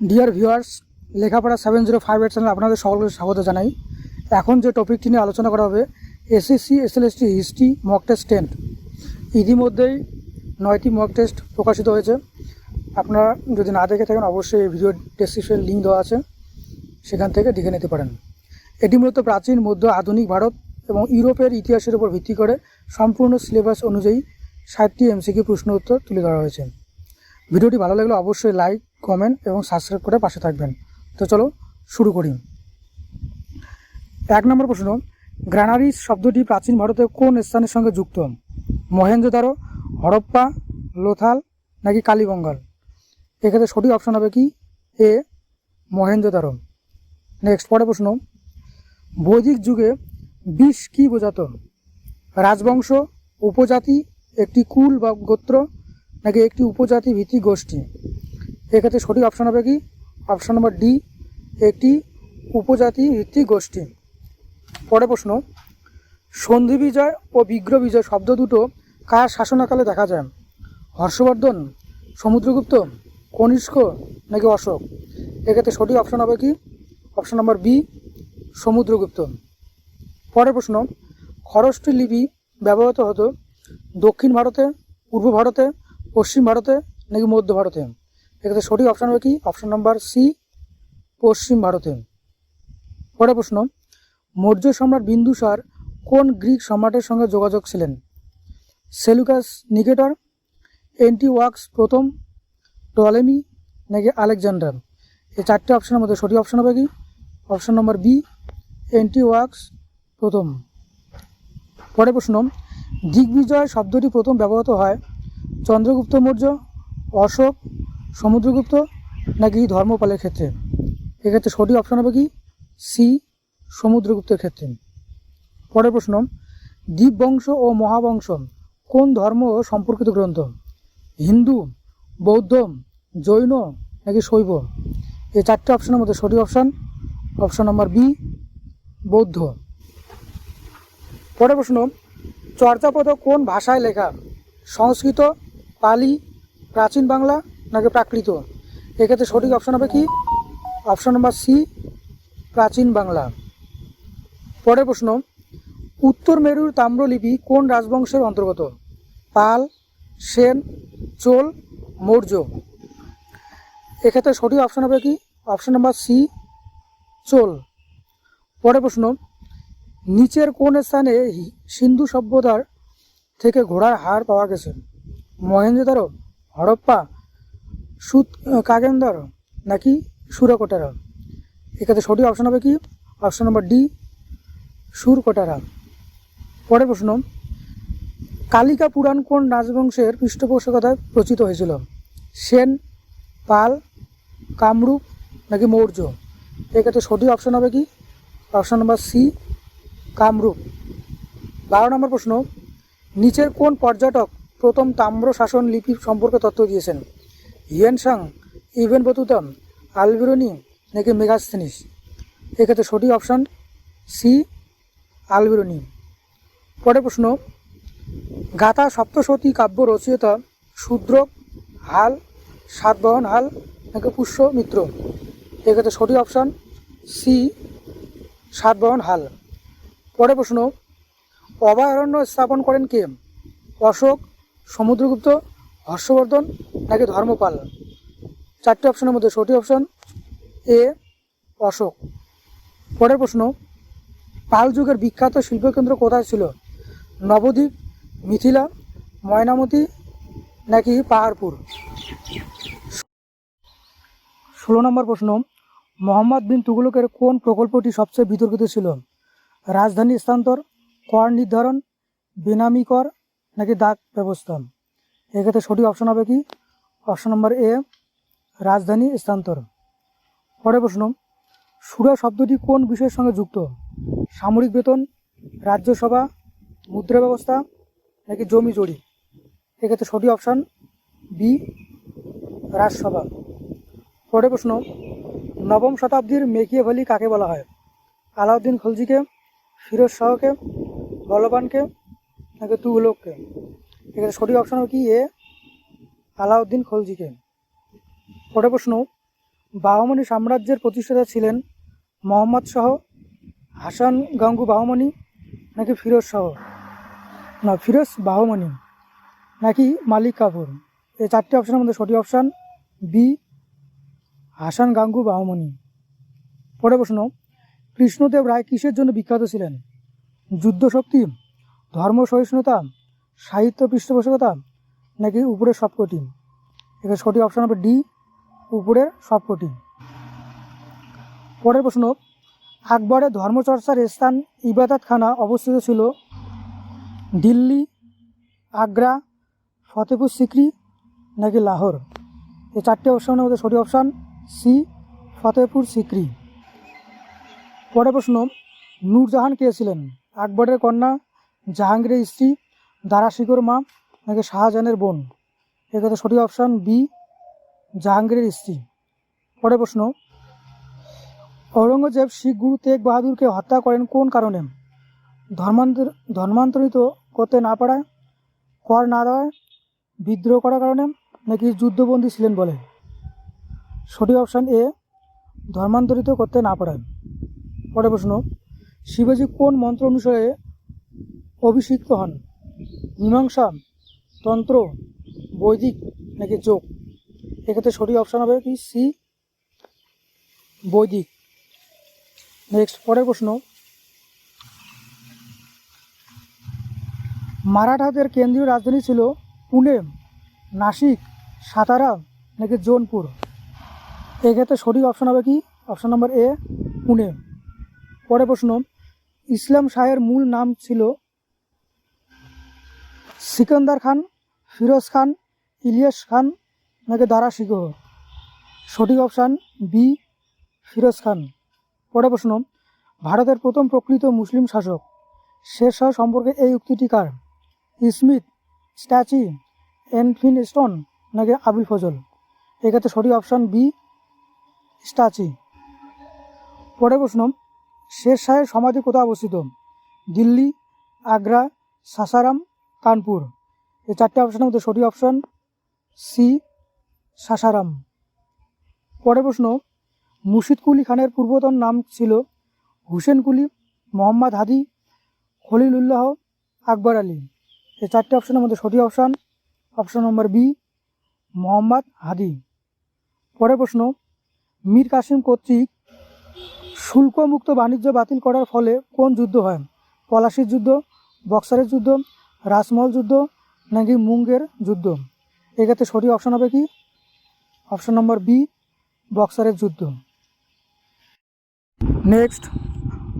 Dear viewers Lekhapora seven zero five eight channel আপনাদের সকলকে স্বাগত জানাই। এখন যে টপিকটি নিয়ে আলোচনা করা হবে SSC SLST history mock test tent ইতিমধ্যেই নয়টি মক টেস্ট প্রকাশিত হয়েছে। আপনারা যদি না দেখে থাকেন, অবশ্যই এই ভিডিও ডেসক্রিপশন লিঙ্ক দেওয়া আছে। সেখান থেকে দেখে নিতে পারেন। এটি মূলত প্রাচীন, মধ্য, আধুনিক ভারত এবং ইউরোপের ইতিহাসের উপর ভিত্তি করে সম্পূর্ণ সিলেবাস অনুযায়ী ষাটটি এমসিকিউ প্রশ্ন উত্তর তুলে ধরা হয়েছে। ভিডিওটি ভালো লাগলে অবশ্যই লাইক কমেন্ট এবং সাবস্ক্রাইব করে পাশে থাকবেন। তো চলো শুরু করি। এক নম্বর প্রশ্ন গ্রানারিস শব্দটি প্রাচীন ভারতে কোন স্থানের সঙ্গে যুক্ত? মহেঞ্জোদারো হরপ্পা, লোথাল নাকি কালীবঙ্গাল এক্ষেত্রে সঠিক অপশন হবে কি? এ মহেঞ্জোদারো নেক্সট পরের প্রশ্ন, বৈদিক যুগে বিষ কি বোঝাত? রাজবংশ, উপজাতি, একটি কুল বা গোত্র নাকি একটি উপজাতি ভিত্তিক গোষ্ঠী? এক্ষেত্রে সঠিক অপশান হবে কি? অপশন নম্বর ডি, একটি উপজাতি ভিত্তিক গোষ্ঠী। পরের প্রশ্ন, সন্ধি বিজয় ও বিগ্রহ বিজয় শব্দ দুটো কার শাসনকালে দেখা যায়? হর্ষবর্ধন, সমুদ্রগুপ্ত, কনিষ্ক নাকি অশোক? এক্ষেত্রে সঠিক অপশান হবে কি? Option number B, Samudragupta. পরের প্রশ্ন খরষ্টি লিপি ব্যবহৃত হতো দক্ষিণ ভারতে, পূর্ব ভারতে পশ্চিম ভারতে নাকি মধ্য ভারতে? এক্ষেত্রে সঠিক অপশান হবে কি? অপশন নম্বর সি পশ্চিম ভারতে। পরের প্রশ্ন, মৌর্য সম্রাট বিন্দুসার কোন গ্রিক সম্রাটের সঙ্গে যোগাযোগ ছিলেন? সেলুকাস নিকেটর, এন্টিওয়াক্স প্রথম, টলেমি নাকি আলেকজান্ডার? এই চারটে অপশানের মধ্যে সঠিক অপশান হবে কি? অপশন নম্বর বি এন্টিওয়াক্স প্রথম। পরের প্রশ্ন, দিগ্বিজয় শব্দটি প্রথম ব্যবহৃত হয় চন্দ্রগুপ্ত মৌর্য, অশোক, সমুদ্রগুপ্ত নাকি ধর্মপালের ক্ষেত্রে? এক্ষেত্রে সঠিক অপশন হবে কি? সি সমুদ্রগুপ্তের ক্ষেত্রে। পরের প্রশ্ন, দ্বীপবংশ ও মহাবংশ কোন ধর্ম সম্পর্কিত গ্রন্থ? হিন্দু, বৌদ্ধ, জৈন নাকি শৈব? এই চারটে অপশনের মধ্যে সঠিক অপশান অপশন নম্বর বি বৌদ্ধ। পরের প্রশ্ন, চর্যাপদ কোন ভাষায় লেখা? সংস্কৃত পালি, প্রাচীন বাংলা নাকি প্রাকৃত? এক্ষেত্রে সঠিক অপশন হবে কি? অপশন নম্বর সি প্রাচীন বাংলা। পরের প্রশ্ন, উত্তর মেরুর তাম্রলিপি কোন রাজবংশের অন্তর্গত? পাল, সেন, চোল, মৌর্য। এক্ষেত্রে সঠিক অপশন হবে কি? Option number C Chola. পরের প্রশ্ন, নিচের কোন স্থানে সিন্ধু সভ্যতার থেকে ঘোড়ার হাড় পাওয়া গেছে? মহেঞ্জোদারো হরপ্পা, সুত কাগেন্দার নাকি সুরকোটারা? এক্ষেত্রে সঠিক অপশন হবে কি? Option number D Surkotada. পরের প্রশ্ন, কালিকা পুরাণ কোন রাজবংশের পৃষ্ঠপোষকতায় রচিত হয়েছিল? সেন, পাল, কামরূপ নাকি মৌর্য? এক্ষেত্রে সঠিক অপশন হবে কি? Option number C Kamrup. বারো নম্বর প্রশ্ন, নিচের কোন পর্যটক প্রথম তাম্র শাসন লিপি সম্পর্কে তথ্য দিয়েছেন। হিয়েনসাং ইভেন বতুতম, আলবিরনি নাকি মেগাস্থেনিস এক্ষেত্রে সঠিক অপশন সি, আলবিরনি। পরের প্রশ্ন, গাথা সপ্তশতী কাব্য রচয়িতা শূদ্রক, হাল, সাতবাহন হাল নাকি পুষ্য মিত্র? এক্ষেত্রে সঠিক অপশান সি, সাতবাহন হাল। পরের প্রশ্ন, অভয়ারণ্য স্থাপন করেন কে? অশোক সমুদ্রগুপ্ত, হর্ষবর্ধন নাকি ধর্মপাল? চারটি অপশনের মধ্যে সঠিক অপশন এ অশোক। পরের প্রশ্ন, পাল যুগের বিখ্যাত শিল্পকেন্দ্র কোথায় ছিল? নবদ্বীপ, মিথিলা, ময়নামতি নাকি পাহাড়পুর? ষোলো নম্বর প্রশ্ন, মোহাম্মদ বিন তুগলকের কোন প্রকল্পটি সবচেয়ে বিতর্কিত ছিল? রাজধানী স্থানান্তর, কর নির্ধারণ, বেনামি কর নাকি দাগ ব্যবস্থা এক্ষেত্রে সঠিক অপশন হবে কি? অপশন নম্বর এ, রাজধানী স্থানান্তর। পরের প্রশ্ন, সুরা শব্দটি কোন বিষয়ের সঙ্গে যুক্ত? সামরিক বেতন, রাজ্যসভা, মুদ্রা ব্যবস্থা, নাকি জমি জড়ি এক্ষেত্রে সঠিক অপশান বি, রাজসভা। পরের প্রশ্ন, নবম শতাব্দীর মেকিয়াভ্যালি কাকে বলা হয়? আলাউদ্দিন খলজিকে, ফিরোজ শাহকে, বলবানকে নাকি তুগলককে এখানে সঠিক অপশন হবে কি? এ, আলাউদ্দিন খলজিকে। পরের প্রশ্ন, বাহমনি সাম্রাজ্যের প্রতিষ্ঠাতা ছিলেন মোহাম্মদ শাহ, হাসান গাঙ্গু বাহমনি নাকি ফিরোজ শাহ? না, ফিরোজ বাহমনি নাকি মালিক কাপুর? এই চারটি অপশানের মধ্যে সঠিক অপশান বি হাসান গাঙ্গু বাহমনি। পরে প্রশ্ন, কৃষ্ণদেব রায় কিসের জন্য বিখ্যাত ছিলেন? যুদ্ধশক্তি ধর্ম সহিষ্ণুতা সাহিত্য পৃষ্ঠপোষকতা নাকি উপরের সবকটি এখানে সঠিক অপশান হবে ডি উপরের সবকটি পরের প্রশ্ন আকবরের ধর্মচর্চার স্থান ইবাদতখানা অবস্থিত ছিল দিল্লি, আগ্রা ফতেপুর সিক্রি, নাকি লাহোর? এই চারটি অপশানের মধ্যে সঠিক অপশান সি ফতেপুর সিক্রি। পরের প্রশ্ন, নূরজাহান কে ছিলেন? আকবরের কন্যা জাহাঙ্গীরের স্ত্রী দারা শিকর মা নাকি শাহজাহানের বোন? এক্ষেত্রে সঠিক অপশান বি, জাহাঙ্গীরের স্ত্রী। পরের প্রশ্ন, ঔরঙ্গজেব শিখ গুরু তেগ বাহাদুরকে হত্যা করেন কোন কারণে? ধর্মান্তর, ধর্মান্তরিত করতে না পারায়, কর না দেওয়ায়, বিদ্রোহ করার কারণে, নাকি যুদ্ধবন্দী ছিলেন বলে? সঠিক অপশান এ, ধর্মান্তরিত করতে না পারায়। পরের প্রশ্ন, শিবাজি কোন মন্ত্র অনুসারে অভিষিক্ত হন। মীমাংসা, তন্ত্র, বৈদিক নাকি যোগ? এক্ষেত্রে সঠিক অপশান হবে কি? সি, বৈদিক। নেক্সট পরের প্রশ্ন। মারাঠাদের কেন্দ্রীয় রাজধানী ছিল পুনে, নাসিক, সাতারা নাকি জোনপুর? এক্ষেত্রে সঠিক অপশান হবে কি? Option number A Pune. পরের প্রশ্ন, ইসলাম শাহের মূল নাম ছিল সিকান্দার খান, ফিরোজ খান, ইলিয়াস খান, নাকি দারা শিকোহ? সঠিক অপশান বি, ফিরোজ খান। পরের প্রশ্ন, ভারতের প্রথম প্রকৃত মুসলিম শাসক শের শাহ সম্পর্কে এই উক্তিটি কার? স্মিথ, স্ট্যাচি, এনফিন স্টোন, নাকি আবিল ফজল? এক্ষেত্রে সঠিক অপশান বি, স্ট্যাচি। পরের প্রশ্ন, শের শাহের সমাধি কোথায় অবস্থিত? দিল্লি, আগ্রা, সাসারাম কানপুর। এই চারটে অপশানের মধ্যে সঠিক অপশান সি সাসারাম। পরের প্রশ্ন, মুর্শিদ কুলি খানের পূর্বতন নাম ছিল হুসেন কুলি, মোহাম্মদ হাদি, খলিলুল্লাহ আকবর আলী। এই চারটে অপশানের মধ্যে সঠিক option option number B Mohammad Hadi. পরের প্রশ্ন, মীর কাসিম কর্তৃক শুল্কমুক্ত বাণিজ্য বাতিল করার ফলে কোন যুদ্ধ হয়? পলাশির যুদ্ধ, বক্সারের যুদ্ধ রাজমহল যুদ্ধ নাকি মুঙ্গের যুদ্ধ? এক্ষেত্রে সঠিক অপশান হবে কি? অপশান নম্বর বি বক্সারের যুদ্ধ। নেক্সট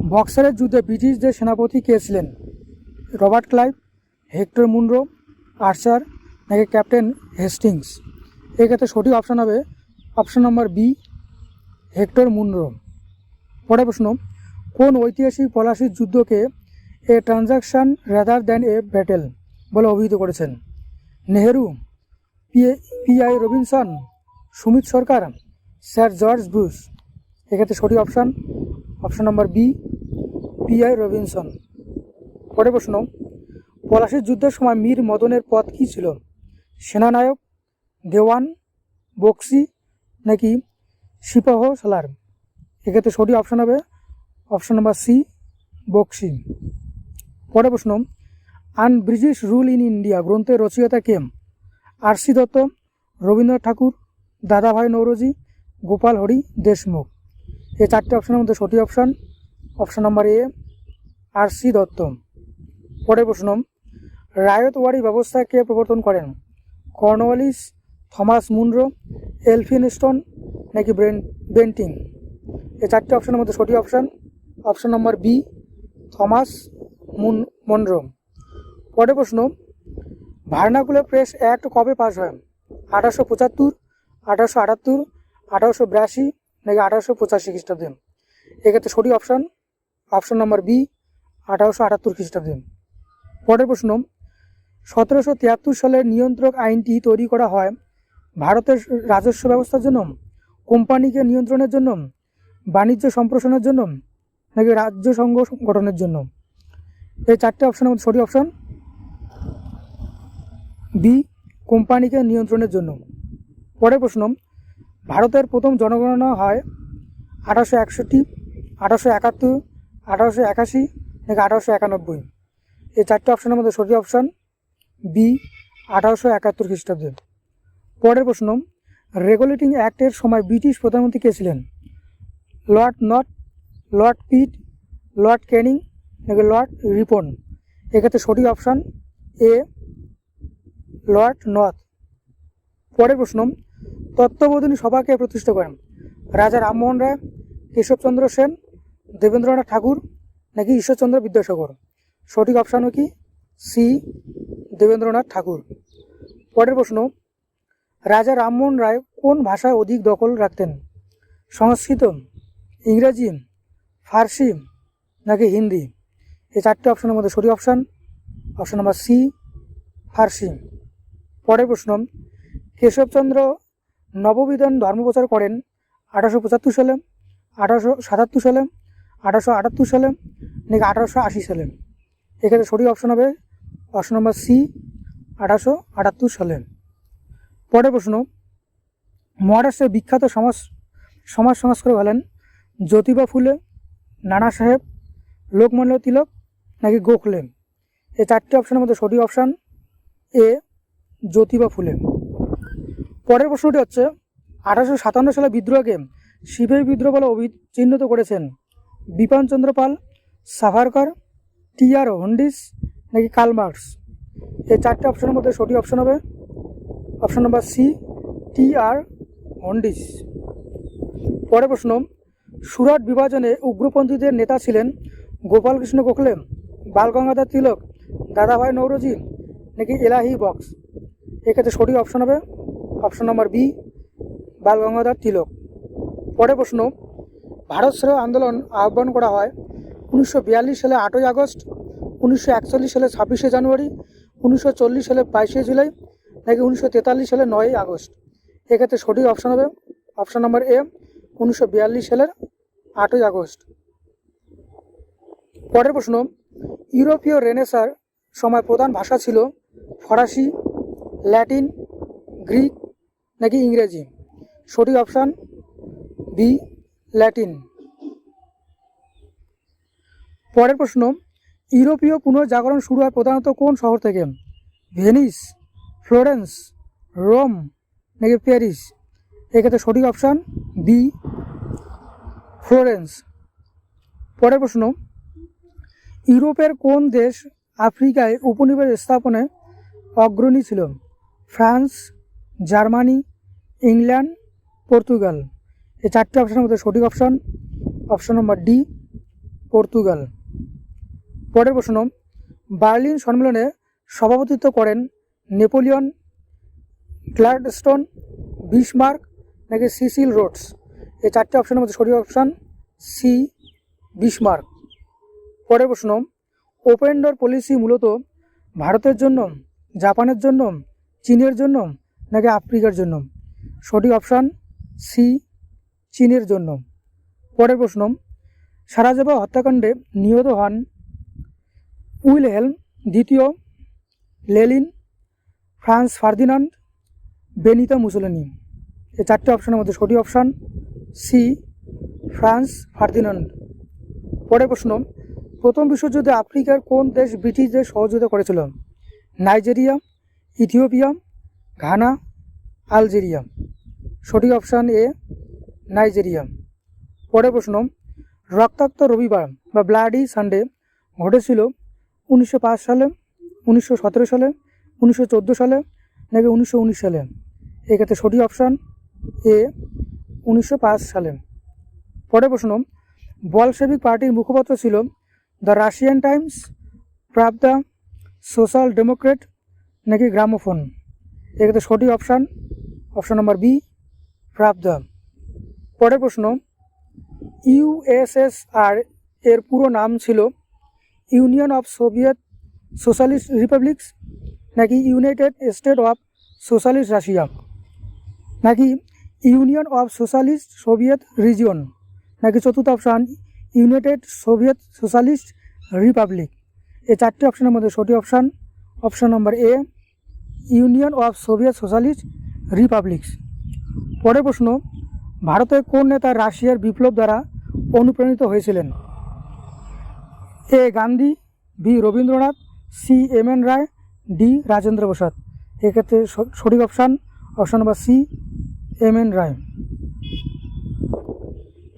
বক্সারের যুদ্ধে ব্রিটিশদের সেনাপতি কে ছিলেন? Robert Clive, Hector Munro, Archer নাকি ক্যাপ্টেন হেস্টিংস? এক্ষেত্রে সঠিক অপশান হবে option number B Hector Munro. পরের প্রশ্ন, কোন ঐতিহাসিক পলাশির যুদ্ধকে a transaction rather than a battle বলে অভিহিত করেছেন। Nehru P I Robinson, Sumit Sarkar, sir George Bruce এক্ষেত্রে সঠিক option option number B P I Robinson. পরে প্রশ্ন, পলাশির যুদ্ধের সময় মীর মদনের পদ কী ছিল? সেনানায়ক, দেওয়ান, বক্সি নাকি সিপাহ সালার? এক্ষেত্রে সঠিক অপশান হবে অপশান নাম্বার সি, বক্সি। পরের প্রশ্ন, an British rule in India গ্রন্থের রচয়িতা কেম? আরসি দত্ত, রবীন্দ্রনাথ ঠাকুর, দাদাভাই নৌরজি, গোপাল হরি, দেশমুখ। এই চারটি অপশানের মধ্যে সঠিক option option number A R C Dutt. পরের প্রশ্ন, রায়তওয়ারি ব্যবস্থা কে প্রবর্তন করেন? কর্নওয়ালিস, থমাস মুনরো এলফিনস্টোন নাকি ব্রেন, বেন্টিং? এই চারটি অপশানের মধ্যে সঠিক option option number B Thomas moon Munro পরের প্রশ্ন, ভার্নাকুলার প্রেস অ্যাক্ট কবে পাস হয়? আঠারোশো পঁচাত্তর, আঠারোশো আটাত্তর, আঠারোশো বিরাশি নাকি আঠারোশো পঁচাশি খ্রিস্টাব্দে? এক্ষেত্রে সঠিক অপশান অপশান নম্বর বি, আঠারোশো আটাত্তর খ্রিস্টাব্দে। পরের প্রশ্ন, সতেরোশো তিয়াত্তর সালের নিয়ন্ত্রক আইনটি তৈরি করা হয় ভারতের রাজস্ব ব্যবস্থার জন্য, কোম্পানিকে নিয়ন্ত্রণের জন্য, বাণিজ্য সম্প্রসারণের জন্য নাকি রাজ্য সংঘ গঠনের জন্য? এই চারটে অপশানের মধ্যে সঠিক অপশান বি কোম্পানিকে নিয়ন্ত্রণের জন্য। পরের প্রশ্ন, ভারতের প্রথম জনগণনা হয় আঠারোশো একষট্টি, আঠারোশো একাত্তর, আঠারোশো একাশি নাকি আঠারোশো একানব্বই? এই চারটে অপশনের মধ্যে সঠিক অপশান বি আঠারোশো একাত্তর খ্রিস্টাব্দে। পরের প্রশ্ন রেগুলেটিং অ্যাক্টের সময় ব্রিটিশ প্রধানমন্ত্রী কে ছিলেন? Lord North, lord Pitt, lord Canning নাকি লর্ড রিপন। এক্ষেত্রে সঠিক অপশান এ, লর্ড নর্থ পরের প্রশ্ন, তত্ত্ববোধিনী সভাকে প্রতিষ্ঠা করেন? রাজা রামমোহন রায়, কেশবচন্দ্র সেন, দেবেন্দ্রনাথ ঠাকুর নাকি ঈশ্বরচন্দ্র বিদ্যাসাগর? সঠিক অপশান কি? সি, দেবেন্দ্রনাথ ঠাকুর। পরের প্রশ্ন, রাজা রামমোহন রায় কোন ভাষায় অধিক দখল রাখতেন? সংস্কৃত, ইংরেজি, ফার্সি নাকি হিন্দি? এই চারটি অপশনের মধ্যে সঠিক option option number C, Farsi. পরের প্রশ্ন, কেশবচন্দ্র নববিধান ধর্মপ্রচার করেন আঠারোশো পঁচাত্তর সালে, আঠারোশো সাতাত্তর সালে, আঠারোশো আটাত্তর সালে, নাকি আঠারোশো আশি সালে? এক্ষেত্রে সঠিক অপশন হবে অপশন নম্বর সি, আঠারোশো আটাত্তর সালে। পরের প্রশ্ন, মহারাষ্ট্রের বিখ্যাত সমাজ সমাজ সংস্কারক হলেন জ্যোতিবা ফুলে, নানা সাহেব, লোকমান্য তিলক নাকি গোখলে এই চারটি অপশানের মধ্যে সঠিক অপশান এ জ্যোতিবা ফুলে। পরের প্রশ্নটি হচ্ছে, আঠারোশো সাতান্ন সালে বিদ্রোহকে শিবের বিদ্রোহ বলে অভিচিহ্নিত করেছেন বিপান পাল, সাভারকর, টি আর হন্ডিস নাকি কালমার্কস এই চারটি অপশনের মধ্যে সঠিক অপশান হবে। Option number C, T R হন্ডিস। পরের প্রশ্ন, সুরাট বিভাজনে উগ্রপন্থীদের নেতা ছিলেন গোপালকৃষ্ণ গোখলে? বালগঙ্গাধর তিলক, দাদাভাই নৌরজি নাকি এলাহি বক্স এক্ষেত্রে সঠিক অপশন হবে option number B Balgangadhar Tilak. পরের প্রশ্ন, ভারত ছেড়ে আন্দোলন আহ্বান করা হয় উনিশশো বিয়াল্লিশ সালে আটই আগস্ট, উনিশশো একচল্লিশ সালে ছাব্বিশে জানুয়ারি, উনিশশো চল্লিশ সালে বাইশে জুলাই, নাকি উনিশশো তেতাল্লিশ সালে নয়ই আগস্ট? এক্ষেত্রে সঠিক অপশন হবে অপশন নম্বর এ উনিশশো বিয়াল্লিশ সালের আটই আগস্ট। পরের প্রশ্ন ইউরোপীয় রেনেসার সময় প্রধান ভাষা ছিল ফরাসি, ল্যাটিন, গ্রিক নাকি ইংরেজি। সঠিক অপশান বি, ল্যাটিন। পরের প্রশ্ন, ইউরোপীয় পুনর্জাগরণ শুরু হয় প্রধানত কোন শহর থেকে? ভেনিস, ফ্লোরেন্স, রোম নাকি প্যারিস? এক্ষেত্রে সঠিক অপশান বি, ফ্লোরেন্স। পরের প্রশ্ন ইউরোপের কোন দেশ আফ্রিকায় উপনিবেশ স্থাপনে অগ্রণী ছিল? France, Germany, England, Portugal. এই চারটি অপশানের মধ্যে সঠিক option option number D, Portugal. পরের প্রশ্ন, বার্লিন সম্মেলনে সভাপতিত্ব করেন নেপোলিয়ন গ্লাডস্টোন বিসমার্ক নাকি সিসিল রোডস? এই চারটি অপশানের মধ্যে সঠিক অপশান, সি বিসমার্ক পরের প্রশ্ন ওপেন ডোর পলিসি মূলত ভারতের জন্য, জাপানের জন্য, চীনের জন্য, নাকি আফ্রিকার জন্য? সঠিক অপশান সি চীনের জন্য। পরের প্রশ্ন সারাজাবা হত্যাকাণ্ডে নিহত হন উইল উইলহেলম দ্বিতীয়, Lenin, Franz Ferdinand, Benito Mussolini. এই চারটে অপশানের মধ্যে সঠিক অপশান সি ফ্রান্স ফার্দিনান্ড। পরের প্রশ্ন প্রথম বিশ্বযুদ্ধে আফ্রিকার কোন দেশ ব্রিটিশদের সহযোগিতা করেছিল? Nigeria, Ethiopia, Ghana, Algeria. সঠিক অপশান এ, নাইজেরিয়া। পরের প্রশ্ন, রক্তাক্ত রবিবার বা ব্লাডি সানডে ঘটেছিল উনিশশো পাঁচ সালে, উনিশশো সতেরো সালে, উনিশশো চোদ্দ সালে নাকি উনিশশো উনিশ সালে? এক্ষেত্রে সঠিক অপশান এ, উনিশশো পাঁচ সালে। পরের প্রশ্ন বলসেবিক পার্টির মুখপাত্র ছিল the Russian Times Pravda social democrat নাকি গ্রামোফোন এক্ষেত্রে সঠিক option option number B Pravda পরের প্রশ্ন ইউএসএসআর এর পুরো নাম ছিল union of soviet socialist republics নাকি united state of socialist Russia নাকি union of socialist soviet region নাকি চতুর্থ option united soviet socialist republic. এই চারটি অপশানের মধ্যে সঠিক option. Option number A, union of soviet socialist republics. পরের প্রশ্ন ভারতের কোন নেতা রাশিয়ার বিপ্লব দ্বারা অনুপ্রাণিত হয়েছিলেন? A, Gandhi, B, Rabindranath, C, M N Roy, D, Rajendra Prasad. এক্ষেত্রে সঠিক option option number C, M N Roy.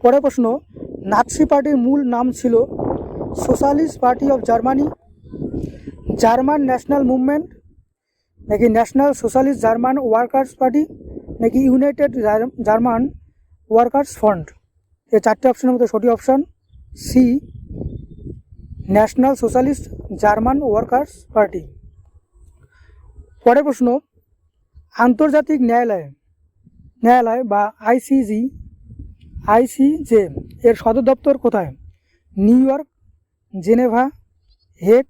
পরের প্রশ্ন নাৎসি পার্টির মূল নাম ছিল socialist party of Germany, German national movement, নাকি national socialist German workers party, নাকি ইউনাইটেড জার্মান ওয়ার্কার্স ফ্রন্ট। এই চারটে অপশনের মধ্যে সঠিক option C, national socialist German workers party. পরের প্রশ্ন, আন্তর্জাতিক ন্যায়ালয় ন্যায়ালয় বা আইসিজি আইসিজে এর সদর দপ্তর কোথায়? নিউ ইয়র্ক, জেনেভা, হেগ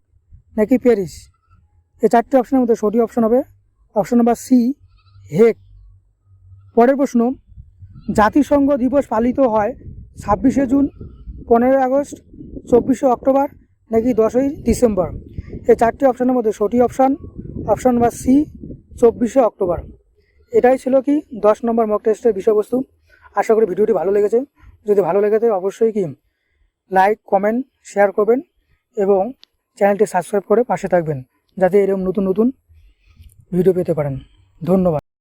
নাকি প্যারিস? এই চারটি অপশনের মধ্যে সঠিক অপশন হবে। Option number C Hague. পরের প্রশ্ন, জাতিসংঘ দিবস পালিত হয় ছাব্বিশে জুন, পনেরোই আগস্ট, চব্বিশে অক্টোবর নাকি দশই ডিসেম্বর? এই চারটি অপশনের মধ্যে সঠিক অপশান অপশান নাম্বার সি চব্বিশে অক্টোবর। এটাই ছিল কি? দশ নম্বর মক টেস্টের বিষয়বস্তু। আশা করি ভিডিওটি ভালো লেগেছে। যদি ভালো লেগে থাকে অবশ্যই কি লাইক, কমেন্ট, শেয়ার করবেন এবং চ্যানেলটি সাবস্ক্রাইব করে পাশে থাকবেন, যাতে এরকম নতুন নতুন ভিডিও পেতে পারেন। ধন্যবাদ।